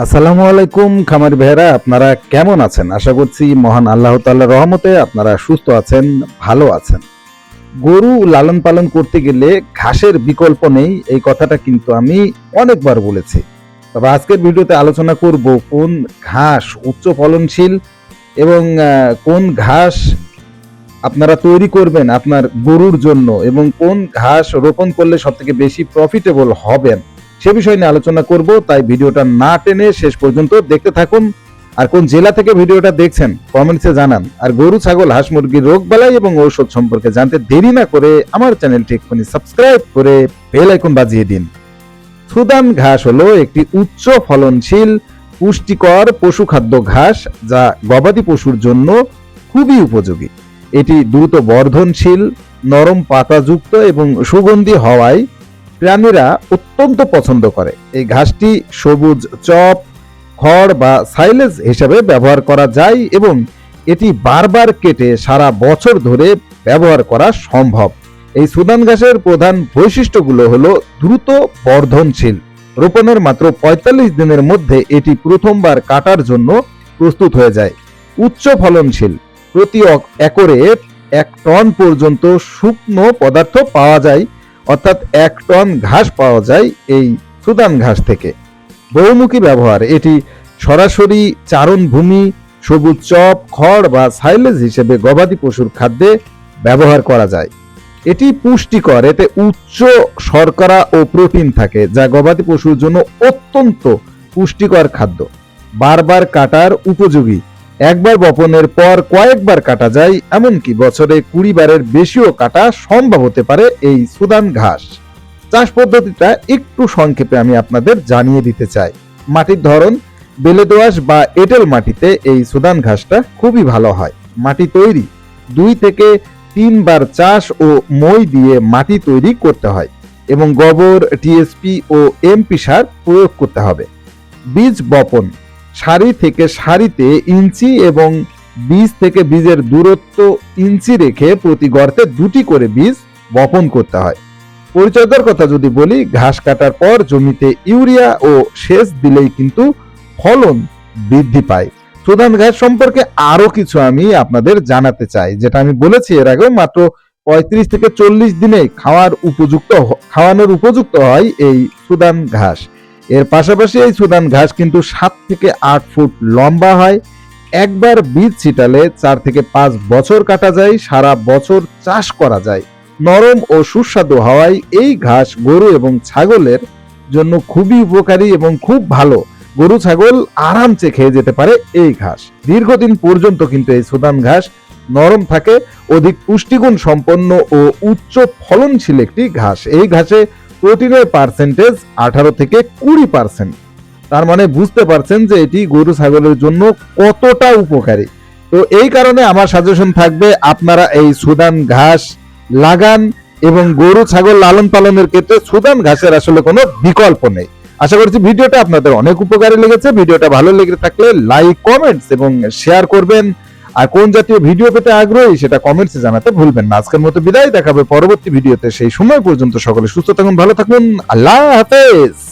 আসসালামু আলাইকুম, খামার ভাইরা আপনারা কেমন আছেন? আশা করছি মহান আল্লাহ তাল্লাহ রহমতে আপনারা সুস্থ আছেন, ভালো আছেন। গরু লালন পালন করতে গেলে ঘাসের বিকল্প নেই, এই কথাটা কিন্তু আমি অনেকবার বলেছি। তবে আজকের ভিডিওতে আলোচনা করব কোন ঘাস উচ্চ ফলনশীল এবং কোন ঘাস আপনারা তৈরি করবেন আপনার গরুর জন্য এবং কোন ঘাস রোপণ করলে সব থেকে বেশি প্রফিটেবল হবেন। সে বিষয় নিয়ে আলোচনা করব, তাই ভিডিওটা না টেনে শেষ পর্যন্ত দেখতে থাকুন। আর কোন জেলা থেকে ভিডিওটা দেখছেন কমেন্টসে জানান। আর গরু, ছাগল, হাঁস মুরগির রোগ, বালাই এবং ঔষধ সম্পর্কে জানতে দেরি না করে আমার চ্যানেলটি এক্ষুনি সাবস্ক্রাইব করে বেল আইকন বাজিয়ে দিন। সুদান ঘাস হলো একটি উচ্চ ফলনশীল, পুষ্টিকর পশু খাদ্য ঘাস যা গবাদি পশুর জন্য খুবই উপযোগী। এটি দ্রুত বর্ধনশীল, নরম পাতাযুক্ত এবং সুগন্ধি হওয়ায় প্রাণীরা অত্যন্ত পছন্দ করে। এই ঘাসটি সবুজ চপ, খড় বা সাইলেজ হিসেবে ব্যবহার করা যায় এবং এটি বারবার কেটে সারা বছর ধরে ব্যবহার করা সম্ভব। এই সুদান ঘাসের প্রধান বৈশিষ্ট্যগুলো হলো দ্রুত বর্ধনশীল। রোপণের মাত্র ৪৫ দিনের মধ্যে এটি প্রথমবার কাটার জন্য প্রস্তুত হয়ে যায়। উচ্চ ফলনশীল, প্রতি একরে এক টন পর্যন্ত শুকনো পদার্থ পাওয়া যায় অর্থাৎ এক টন ঘাস পাওয়া যায় এই সুদান ঘাস থেকে। বহুমুখী ব্যবহার, এটি সরাসরি চারণভূমি সবুজ চপ, খড় বা সাইলেজ হিসেবে গবাদি পশুর খাদ্যে ব্যবহার করা যায়। এটি পুষ্টিকর, এতে উচ্চ শর্করা ও প্রোটিন থাকে, যা গবাদি পশুর জন্য অত্যন্ত পুষ্টিকর খাদ্য। বারবার কাটার উপযোগী। একবার বপনের পর কয়েকবার কাটা যায়, এমনকি বছরে কুড়ি বারের বেশিও কাটা সম্ভব হতে পারে এই সুদান ঘাস। চাষ পদ্ধতিটা একটু সংক্ষেপে আমি আপনাদের জানিয়ে দিতে চাই। মাটির ধরন বেলে দোআঁশ বা এঁটেল মাটিতে এই সুদান ঘাসটা খুবই ভালো হয়। মাটি তৈরি, দুই থেকে তিনবার চাষ ও মই দিয়ে মাটি তৈরি করতে হয় এবং গোবর, টিএসপি ও এমপি সার প্রয়োগ করতে হবে। বীজ বপন সারি থেকে সারিতে ইঞ্চি এবং বীজ থেকে বীজের দূরত্ব ইঞ্চি রেখে প্রতি গর্তে দুটি করে বীজ বপন করতে হয়। পরিচর্যার কথা যদি বলি, ঘাস কাটার পর জমিতে ইউরিয়া ও সেচ দিলেই কিন্তু ফলন বৃদ্ধি পায়। সুদান ঘাস সম্পর্কে আরও কিছু আমি আপনাদের জানাতে চাই, যেটা আমি বলেছি এর আগেও, মাত্র পঁয়ত্রিশ থেকে চল্লিশ দিনে খাওয়ার উপযুক্ত খাওয়ানোর উপযুক্ত হয় এই সুদান ঘাস। এর পাশাপাশি এই সুদান ঘাস কিন্তু সাত থেকে আট ফুট লম্বা হয়। একবার বীজ ছিটালে চার থেকে পাঁচ বছর কাটা যায়, সারা বছর চাষ করা যায়। নরম ও সুস্বাদু হওয়ায় এই ঘাস গরু এবং ছাগলের জন্য খুবই উপকারী এবং খুব ভালো। গরু, ছাগল আরামসে খেয়ে যেতে পারে এই ঘাস। দীর্ঘদিন পর্যন্ত কিন্তু এই সুদান ঘাস নরম থাকে। অধিক পুষ্টিগুণ সম্পন্ন ও উচ্চ ফলনশীল একটি ঘাস। এই ঘাসে প্রোটিনের পার্সেন্টেজ আঠারো থেকে কুড়ি পার্সেন্ট তার মানে বুঝতে পারছেন যে এটি গরু ছাগলের জন্য কতটা উপকারী। তো এই কারণে আমার সাজেশন থাকবে, আপনারা এই সুদান ঘাস লাগান এবং গরু ছাগল লালন পালনের ক্ষেত্রে সুদান ঘাসের আসলে কোনো বিকল্প নেই। আশা করছি ভিডিওটা আপনাদের অনেক উপকারী লেগেছে। ভিডিওটা ভালো লেগে থাকলে লাইক কমেন্টস এবং শেয়ার করবেন। আর কোন জাতীয় ভিডিও পেতে আগ্রহী সেটা কমেন্টসে জানাতে ভুলবেন না। আজকের মতো বিদায়, দেখাবে পরবর্তী ভিডিওতে। সেই সময় পর্যন্ত সকলে সুস্থ থাকুন, ভালো থাকুন। আল্লাহ হাফেজ!